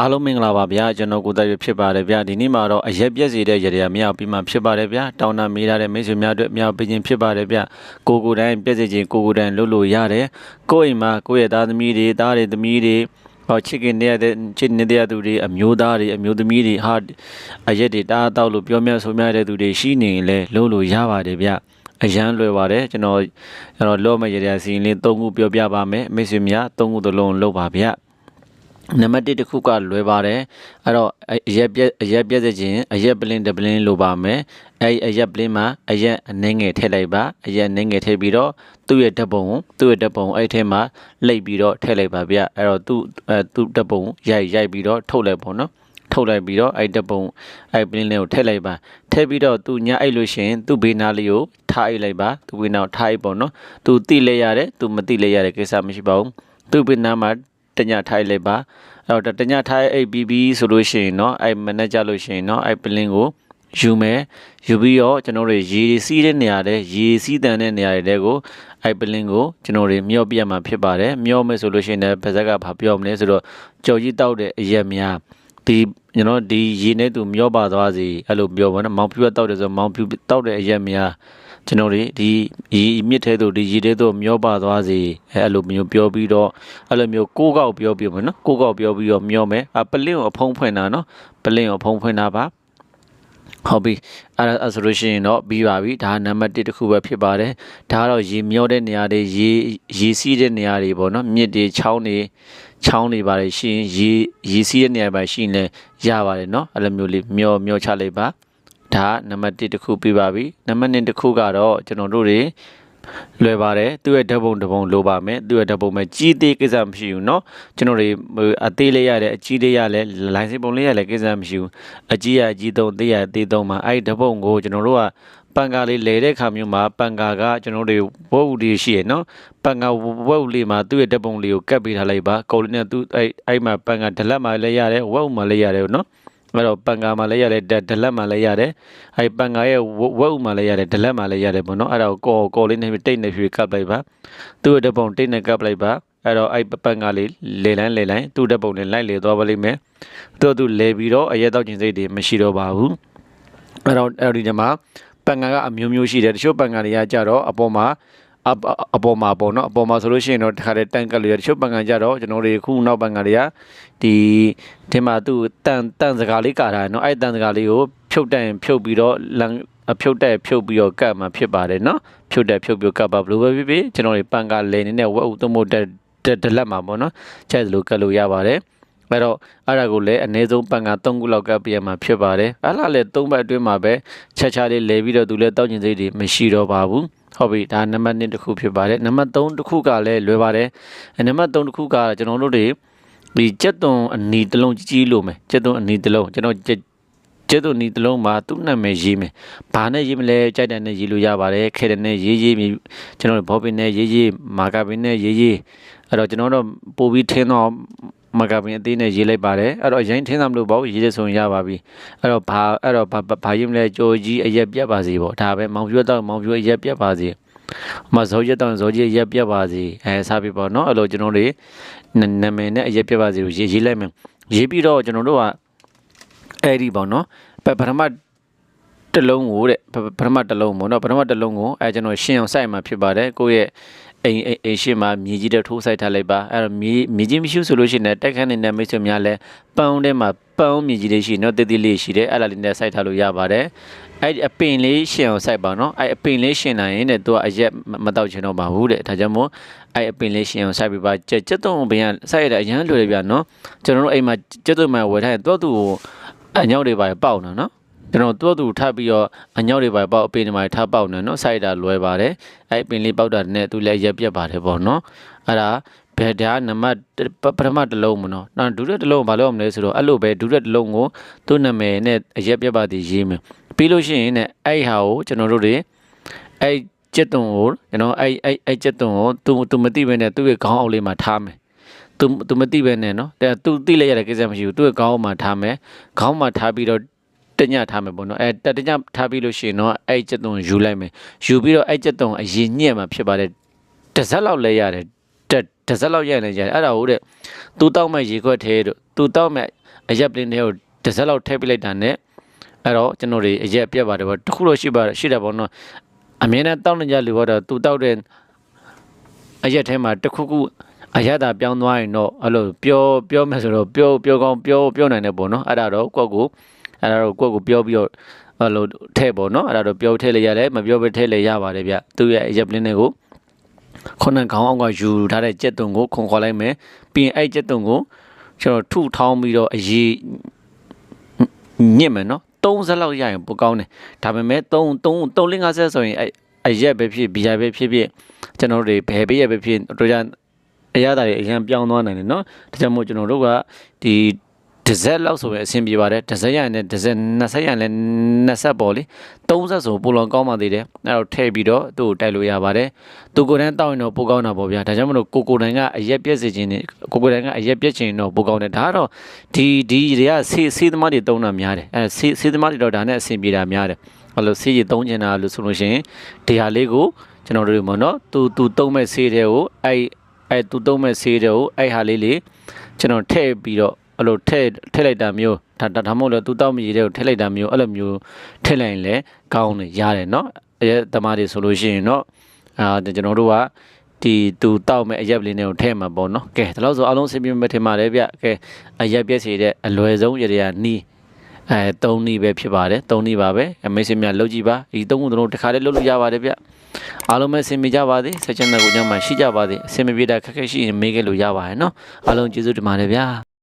အားလုံးမင်္ဂလာပါဗျာကျွန်တော်ကိုယ်တိုင်ပဲဖြစ်ပါတယ်ဗျာဒီနေ့မှာတော့အရက်ပြက်စီတဲ့ရရမြောက်ပြီးမှဖြစ်ပါတယ်ဗျာတောင်းတမေးထားတဲ့မိတ်ဆွေများအတွက်မြောက်ပြီးခြင်းဖြစ်ပါတယ်ဗျာကိုကိုယ်တိုင်ပြက်စီခြင်းကိုကိုယ်တိုင်လုပ်လို့ရတယ်ကိုယ့်အိမ်မှာကိုယ့်ရဲ့သားသမီးတွေသားတွေသမီးတွေဟောချစ်ခင်နေတဲ့ချစ်နေတဲ့သူတွေအမျိုးသားတွေအမျိုးသမီးတွေဟာအရက်တွေတားတောက်လို့ပြောမြတ်ဆိုမြတဲ့သူတွေရှိနေရင်လည်းလုပ်လို့ရပါတယ်ဗျာအရန်လွယ်ပါတယ်ကျွန်တော်ကျွန်တော်လောမရရစီရင်လေး၃ခုပြောပြပါမယ်မိတ်ဆွေများ၃ခုသလုံးလုပ်ပါဗျာ နံပါတ်1တစ်ခုကလွယ်ပါတယ်အဲ့တော့အဲ့အရက်ပြက်အရက်ပြက်စေခြင်းအရက်ပလင်းတပလင်းလိုပါမယ်အဲ့ဒီအရက်ပလင်းမှာအရက်အနှဲငယ်ထည့်လိုက်ပါအရက်နှဲငယ်ထည့်ပြီးတော့သူ့ရဲ့ဓာတ်ပုံသူ့ရဲ့ဓာတ်ပုံအဲ့ထဲမှာလိပ်ပြီးတော့ထည့်လိုက်ပါဗျအဲ့တော့သူ့အဲသူ့ဓာတ်ပုံရိုက်ရိုက်ပြီးတော့ထုတ်လိုက်ပေါ့နော်ထုတ်လိုက်ပြီးတော့အဲ့ဓာတ်ပုံအဲ့ပလင်းလေးကိုထည့်လိုက်ပါထည့်ပြီးတော့သူညအိတ်လို့ရှိရင်သူ့ဘေးနားလေးကိုထားအိတ်လိုက်ပါသူ့ဘေးနားကိုထားအိတ်ပေါ့နော်သူတိလဲရတယ်သူမတိလဲရတဲ့ကိစ္စမရှိပါဘူးသူ့ဘေးနားမှာ တညထိုင်လိုက်ပါအဲ့တော့တညထိုင်အိပ်ပြီးပြီဆိုလို့ရှိရင်เนาะအဲ့မနေ့ကြလို့ရှိရင်เนาะအဲ့ပလင်းကိုယူမယ်ယူပြီးတော့ကျွန်တော်တို့ရေစီးတဲ့နေရာတဲ့ရေစီးတန်တဲ့နေရာတွေကိုအဲ့ပလင်းကိုကျွန်တော်တို့မျောပြတ်မှာဖြစ်ပါတယ်မျောမယ်ဆိုလို့ရှိရင်လည်းဗဇက်ကဘာပြောမလဲဆိုတော့ကြော်ကြီးတောက်တဲ့အရက်များဒီကျွန်တော်ဒီရေနဲ့သူမျောပါသွားစီအဲ့လိုပြောပါတော့မောင်ဖြူတောက်တယ်ဆိုမောင်ဖြူတောက်တဲ့အရက်များ ကျွန်တော်တွေဒီရေမြစ်ထဲသို့ဒီရေထဲသို့မျောပါသွားစေအဲအဲ့လိုမျိုးပြောပြီးတော့အဲ့လိုမျိုးကိုးကောက်ပြောပြီးမယ်နော်ကိုးကောက်ပြောပြီးတော့မျောမယ်အပလင်းကိုအဖုံးဖွင့်တာနော်ပလင်းကိုအဖုံးဖွင့်တာပါဟုတ်ပြီအဲ့ဒါအဲ့ဆိုလို့ရှိရင်တော့ပြီးပါပြီဒါနံပါတ်1တစ်ခုပဲဖြစ်ပါတယ်ဒါကတော့ရေမျောတဲ့နေရာတွေရေရေစီးတဲ့နေရာတွေပေါ့နော်မြစ်တွေချောင်းတွေချောင်းတွေပါတယ်ရှိရင်ရေရေစီးတဲ့နေရာပါရှိရင်လည်းရပါတယ်နော်အဲ့လိုမျိုးလေးမျောမျောချလိုက်ပါ ဒါကနံပါတ်1တစ်ခုပြပါပြီနံပါတ်2တစ်ခုကတော့ကျွန်တော်တို့တွေလွယ်ပါတယ်သူ့ရဲ့ဓာတ်ပုံတစ်ပုံလိုပါမယ်သူ့ရဲ့ဓာတ်ပုံမဲ့ကြီးသေးကိစ္စမရှိဘူးเนาะကျွန်တော်တွေဟိုအသေးလေးရတယ်အကြီးလေးရလဲလိုင်စင်ပုံလေးရလဲကိစ္စမရှိဘူးအကြီးရအကြီးသုံးသေးရသေးသုံးမှာအဲ့ဒီဓာတ်ပုံကိုကျွန်တော်တို့ကပန်ကာလေးလဲတဲ့ခါမျိုးမှာပန်ကာကကျွန်တော်တို့ဝက်ဝူလေးရှိရယ်เนาะပန်ကာဝက်ဝူလေးမှာသူ့ရဲ့ဓာတ်ပုံလေးကိုကတ်ပေးထားလိုက်ပါကော်လေးနဲ့သူ့အဲ့အဲ့မှာပန်ကာဒလက်မှာလည်းရတယ်ဝက်ဝူမှာလည်းရတယ်เนาะ အဲ့တော့ပန်ကာမှာလည်းရတယ်ဒဒလက်မှာလည်းရတယ်အဲ့ပန်ကာရဲ့ဝက်ဥမှာလည်းရတယ်ဒလက်မှာလည်းရတယ်ပေါ့နော်အဲ့ဒါကိုကော်ကော်လေးနဲ့တိတ်နေဖြေကပ်လိုက်ပါသူ့ရဲ့ဓပုံတိတ်နဲ့ကပ်လိုက်ပါအဲ့တော့အဲ့ပန်ကာလေးလေလန်းလေလန်းသူ့ဓပုံနဲ့လိုက်လေသွားပါလိမ့်မယ်သူ့သူလေပြီးတော့အရက်တော့ခြင်းစိတ်တွေမရှိတော့ပါဘူးအဲ့တော့အဲ့ဒီမှာပန်ကာကအမျိုးမျိုးရှိတယ်တချို့ပန်ကာတွေကကြတော့အပေါ်မှာ အအပေါ်မှာပေါ့နော်အပေါ်မှာဆိုလို့ရှိရင်တော့တခါတည်းတန်ကလေးတချို့ပန်ကန်ကြတော့ကျွန်တော်တွေခုနောက်ပန်ကန်တွေကဒီဒီမှာသူတန်တန်စကားလေးကာထားတယ်နော်အဲ့တန်စကားလေးကိုဖြုတ်တိုင်ဖြုတ်ပြီးတော့လန်အဖြုတ်တက်ဖြုတ်ပြီးတော့ကတ်မှာဖြစ်ပါတယ်နော်ဖြုတ်တက်ဖြုတ်ပြီးကတ်ပါဘလို့ပဲဖြစ်ဖြစ်ကျွန်တော်တွေပန်ကလေနေနဲ့ဝက်ဥသုံးဖို့တက်ဒလက်မှာပေါ့နော်ချက်လို့ကတ်လို့ရပါတယ်အဲ့တော့အဲ့ဒါကိုလည်းအနည်းဆုံးပန်က3ခုလောက်ကပ်ပြရမှာဖြစ်ပါတယ်အဲ့လားလည်း3ဘက်အတွင်းမှာပဲချက်ချလေးလဲပြီးတော့သူလည်းတောက်ကျင်စိတ်တွေမရှိတော့ပါဘူး ဟုတ်ပြီဒါနံပါတ်1တစ်ခုဖြစ်ပါတယ်နံပါတ်3တစ်ခုကလည်းလွယ်ပါတယ်နံပါတ်3တစ်ခုကကျွန်တော်တို့တွေဒီကြက်သွန်အနီတစ်လုံးကြီးကြီးလို့မယ်ကြက်သွန်အနီတစ်လုံးကျွန်တော်ကျဲတို့နီတလုံးမှာသူ့နာမည်ရေးမယ်။ဘာနဲ့ရေးမလဲကြိုက်တယ်နဲ့ရေးလို့ရပါတယ်။ခဲတယ်နဲ့ရေးရေးကျွန်တော်ဘောပင်နဲ့ရေးရေးမာကာပင်နဲ့ရေးရေးအဲ့တော့ကျွန်တော်တို့ပို့ပြီးထင်းတော့ မကပင်အသေးနဲ့ရေးလိုက်ပါတယ်အဲ့တော့ရိုင်းထင်းသားမလို့ပေါ့ရေးရဆိုရင်ရပါပြီအဲ့တော့ဘာအဲ့တော့ဘာဘာရေးမလဲကြော်ကြီးအရက်ပြတ်ပါစေပေါ့ဒါပဲမောင်ပြတ်တော့မောင်ပြတ်အရက်ပြတ်ပါစေမဇောရက်တော့ဇောကြီးအရက်ပြတ်ပါစေအဲစားပြီပေါ့နော်အဲ့လိုကျွန်တော်တွေနာမည်နဲ့အရက်ပြတ်ပါစေကိုရေးရေးလိုက်မယ်ရေးပြီးတော့ကျွန်တော်တို့ကအဲ့ဒီပေါ့နော်ပထမတလုံးကိုတဲ့ပထမတလုံးပေါ့နော်ပထမတလုံးကိုအဲကျွန်တော်ရှင်းအောင်စိုက်မှာဖြစ်ပါတယ်ကိုယ့်ရဲ့ အိမ်အိမ်ရှိမှာမြေကြီးတဲ့ထိုးဆိုင်ထားလိုက်ပါအဲ့တော့မြေမြေကြီးမရှိဆိုလို့ရှိရင်တက်ခန်းနေတဲ့မိတ်ဆွေများလည်းပန်းထဲမှာပန်းမြေကြီးလေးရှိနော်တည်တည်လေးရှိတယ်အဲ့ဒါလေးနဲ့စိုက်ထားလို့ရပါတယ်အဲ့ဒီအပင်လေးရှင်အောင်စိုက်ပါနော်အဲ့အပင်လေးရှင်နိုင်ရင်တဲ့သူကအရက်မတော့ချင်တော့ပါဘူးတဲ့ဒါကြောင့်မို့အဲ့အပင်လေးရှင်အောင်စိုက်ပြပါကြက်ကြက်တုံးဘင်ကစိုက်ရတဲ့အရန်လွယ်ပြနော်ကျွန်တော်တို့အိမ်မှာကြက်တုံးမှာဝယ်ထားရင်တော့သူ့ကိုအညောက်တွေပါပေါက်နော်နော် ကျွန်တော်တို့သူထပ်ပြီးတော့အညောက်တွေပါပေါက်အပင်တွေပါထပ်ပေါက်နေနော်စိုက်တာလွယ်ပါတယ်အဲ့အပင်လေးပေါက်တာနဲ့သူလည်းရက်ပြက်ပါတယ်ပေါ့နော်အဲ့ဒါဘယ်ဒါနံပါတ်ပထမတစ်လုံးမနော်နောက်ဒုတိယတစ်လုံးဘာလို့မလဲဆိုတော့အဲ့လိုပဲဒုတိယတစ်လုံးကိုသူ့နာမည်နဲ့အရက်ပြက်ပါတည်ရေးမယ်ပြီးလို့ရှိရင်ねအဲ့ဟာကိုကျွန်တော်တို့တွေအဲ့ကျက်သွန်ကိုကျွန်တော်အဲ့အဲ့အဲ့ကျက်သွန်ကိုသူသူမသိဘဲနဲ့သူ့ရဲ့ခေါင်းအောက်လေးမှာထားမယ်သူသူမသိပဲနဲ့နော်တဲ့သူသိလိုက်ရတဲ့ကိစ္စမရှိဘူးသူ့ရဲ့ခေါင်းအောက်မှာထားမယ်ခေါင်းမှာထားပြီးတော့ တညထားမယ်ပေါ့နော်အဲတညထားပြီးလို့ရှိရင်တော့အဲ့ကျက်သွန်ယူလိုက်မယ်ယူပြီးတော့အဲ့ကျက်သွန်အရင်ညက်မှာဖြစ်ပါတယ်တစ်စက်လောက်လဲရတယ်တက်တစ်စက်လောက်ရိုက်နေကြတယ်အဲ့ဒါဟုတ်တဲ့သူတောက်မဲ့ရေခွက်သေးတို့သူတောက်မဲ့အရက်ပလင်းတွေကိုတစ်စက်လောက်ထည့်ပလိုက်တာနဲ့အဲ့တော့ကျွန်တော်တွေအရက်ပြက်ပါတယ်ပေါ့တစ်ခုလို့ရှိပါရှိတယ်ပေါ့နော်အမြဲတမ်းတောက်နေကြလူကတော့သူတောက်တဲ့အရက်ထဲမှာတစ်ခုခုအရသာပြောင်းသွားရင်တော့အဲ့လိုပြောပြောမယ်ဆိုတော့ပြောပြောကောင်းပြောပြောနိုင်တယ်ပေါ့နော်အဲ့ဒါတော့ကိုယ့်ကို အဲ့ဒါတော့ကိုယ့်ကိုပြောပြီးတော့အဲ့လိုထဲ့ပေါ့နော်အဲ့ဒါတော့ပြောထဲ့လေရတယ်မပြောဘဲထဲ့လေရပါတယ်ဗျသူ့ရဲ့အရက်ပလင်းတွေကိုခုနခေါင်းအောက်ကယူထားတဲ့ကြက်သွန်ကိုခုန်ခေါ်လိုက်မယ်ပြီးရင်အဲ့ကြက်သွန်ကိုကျွန်တော်ထုထောင်းပြီးတော့အရေးညစ်မယ်နော်3ဆက်လောက်ရရင်ပိုကောင်းတယ်ဒါပေမဲ့3 3 3 5ဆက်ဆိုရင်အဲ့အရက်ပဲဖြစ်ဘီယာပဲဖြစ်ဖြစ်ကျွန်တော်တို့တွေဘယ်ဘေးရပဲဖြစ်တို့ကြအရသာတွေအရင်ပြောင်းသွားနိုင်တယ်နော်ဒါကြောင့်မို့ကျွန်တော်တို့ကဒီ တစ်ဆက်လောက်ဆိုရင်အဆင်ပြေပါတယ်တစ်ဆက်ရရင်လည်းတစ်ဆက်နှစ်ဆက်ရရင်လည်းနှစ်ဆက်ပေါ့လေသုံးဆက်ဆိုပိုလွန်ကောင်းပါသေးတယ်အဲ့တော့ထည့်ပြီးတော့သူ့ကိုတိုက်လို့ရပါတယ်သူကိုယ်တန်းတောက်ရင်တော့ပိုကောင်းတာပေါ့ဗျာဒါကြောင့်မလို့ကိုကိုယ်တိုင်ကအရက်ပြက်စေခြင်းနဲ့ကိုကိုယ်တိုင်ကအရက်ပြက်ခြင်းတော့ပိုကောင်းတယ်ဒါကတော့ဒီဒီတွေကဆေးဆေးသမားတွေတုံးတာများတယ်အဲဆေးဆေးသမားတွေတော့ဒါနဲ့အဆင်ပြေတာများတယ်ဘာလို့ဆေးကြီးတုံးချင်တာလို့ဆိုလို့ရှိရင်ဒီဟာလေးကိုကျွန်တော်တို့မနော်သူသူတုံးမဲ့ဆေးတွေကိုအဲ့အဲ့သူတုံးမဲ့ဆေးတွေကိုအဲ့ဟာလေးလေးကျွန်တော်ထည့်ပြီးတော့ အဲ့လိုထည့်ထည့်လိုက်တာမျိုးဒါဒါမှမဟုတ်လေသူတောက်မရည်တွေကိုထည့်လိုက်တာမျိုးအဲ့လိုမျိုးထည့်လိုက်ရင်လည်းကောင်းတယ်ရတယ်နော်အရက်တမားတွေဆိုလို့ရှိရင်တော့အာကျွန်တော်တို့ကဒီသူတောက်မဲ့အရက်ပလင်းတွေကိုထည့်မှာပေါ့နော်ကဲဒါလို့ဆိုအလုံးစင်ပြမထင်ပါလေဗျကဲအရက်ပြည့်စီတဲ့အလွယ်ဆုံးရတဲ့နီးအဲ3နီးပဲဖြစ်ပါတယ်3နီးပါပဲအမေစင်များလှုပ်ကြည့်ပါဒီ3ခုတို့တစ်ခါလေးလှုပ်လို့ရပါတယ်ဗျအားလုံးပဲဆင်မြေကြပါသည်ဆက်ချင်တဲ့ကိုညမှာရှိကြပါသည်အဆင်မပြေတာခက်ခဲရှိရင်မေးခဲ့လို့ရပါတယ်နော်အားလုံးကျေးဇူးတင်ပါတယ်ဗျာ